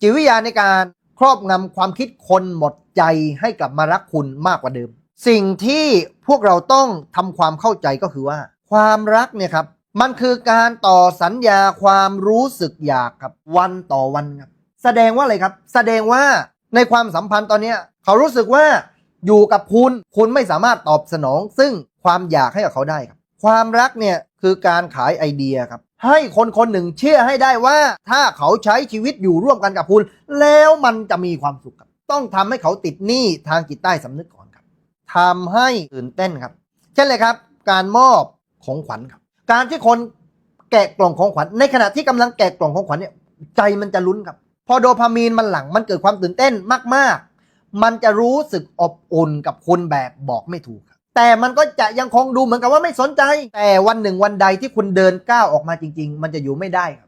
จิตวิทยาในการครอบงำความคิดคนหมดใจให้กลับมารักคุณมากกว่าเดิม สิ่งที่พวกเราต้องทำความเข้าใจก็คือว่า ความรักเนี่ยครับ มันคือการต่อสัญญาความรู้สึกอยากครับวันต่อวันครับแสดงว่าอะไรครับ แสดงว่าในความสัมพันธ์ตอนนี้เขารู้สึกว่าอยู่กับคุณ คุณไม่สามารถตอบสนอง ซึ่งความอยากให้กับเขาได้ครับ ความรักเนี่ยคือการขายไอเดียครับ ให้คนคนหนึ่งเชื่อให้ได้ว่า ถ้าเขาใช้ชีวิตอยู่ร่วมกันกับคุณ แล้วมันจะมีความสุขครับ ต้องทำให้เขาติดหนี้ทางจิตใต้สำนึกก่อนครับทำให้ตื่นเต้นครับ เช่นเลยครับ การมอบของขวัญครับ การที่คนแกะกล่องของขวัญในขณะที่กำลังแกะกล่องของขวัญเนี่ยใจมันจะลุ้นครับ พอโดพามีนมันหลั่งมันเกิดความตื่นเต้นมากๆ มันจะรู้สึกอบอุ่นกับคุณแบบบอกไม่ถูกครับ แต่มันก็จะยังคงดูเหมือนกับว่าไม่สนใจ แต่วันหนึ่งวันใดที่คุณเดินก้าวออกมาจริง ๆ มันจะอยู่ไม่ได้ครับ